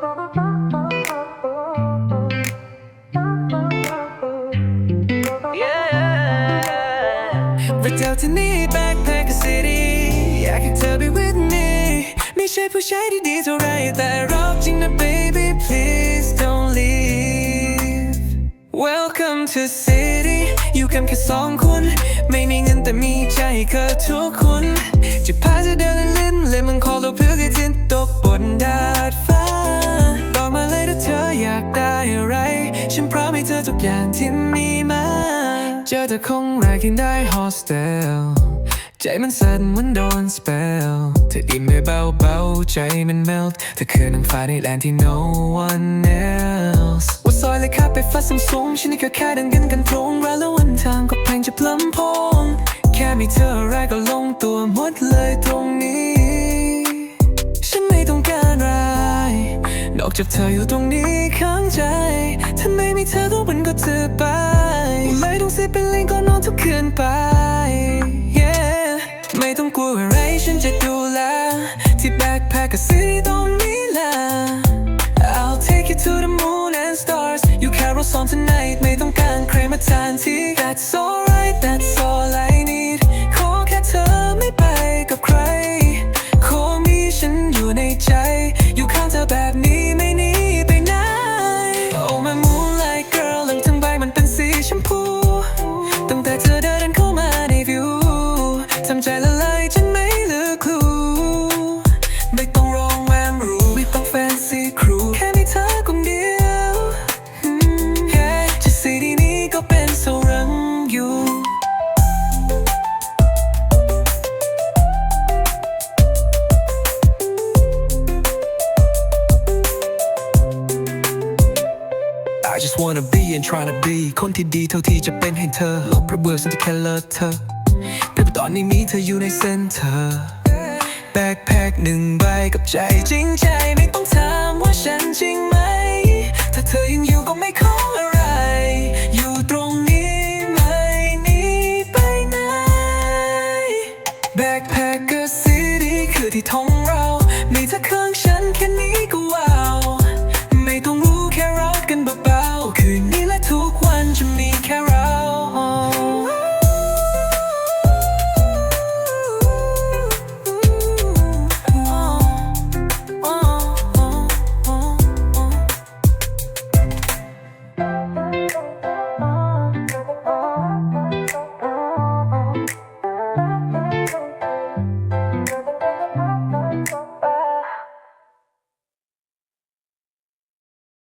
เราเจอที่นี่ Backpack City อยากให้เธอไป with me ไม่ใช่ผู้ชายที่ดีเท่าไรแต่รักจริงนะ baby please don't leave Welcome to city อยู่กันแค่สองคน ไม่มีเงินแต่มีใจก็ทุกคน จะพาเธอเดินเล่นเล่น อมให้เธอทุกอย่างที่มีมา เจอเธอคงแรกที่ได้ hostel ใจมันสั่นเหมันโดน spell เธออิ่มไม่เบาเบาๆใจมัน melt เธอคือนางฟ้าในแลนที่ no one else ว่าซอยเลยขับไปฟ้าสูงสูงๆฉันนี่ก็แค่เดินกันกันตรงร้านแล้ววันทางก็เพลงจะพลัมพงแค่มีเธออะไรก็ลงตัวหมดเลยตรง อกจากเธออยู่ตรงนี้ข้างใจถ้าไม่มีเธอทุกวันก็จะไป ไม่ต้องเสียเป็นเลงก็นอนทุกคืนไป yeah ไม่ต้องกลัวอะไรฉันจะดูแล ที่แบ็คแพคกับซีตรงนี้แหละ I'll take you to the moon and stars You carol song tonight ไม่ต้องการใครมาแทนที่ That's alright just wanna be and tryna be คนที่ดีเท่าที่จะเป็นให้เธอลบระเบิดฉันจะแค่เลิศเธอ แต่ตอนนี้มีเธออยู่ในเส้นเธอ แบกแพคหนึ่งใบกับใจจริงใจไม่ต้องถามว่าฉันจริงไหม ถ้าเธอยังอยู่ก็ไม่ขออะไร อยู่ตรงนี้ไม่หนีไปไหน แบกแพคเกอร์ซีดีคือที่ท่องเรา มีเธอข้างฉันแค่นี้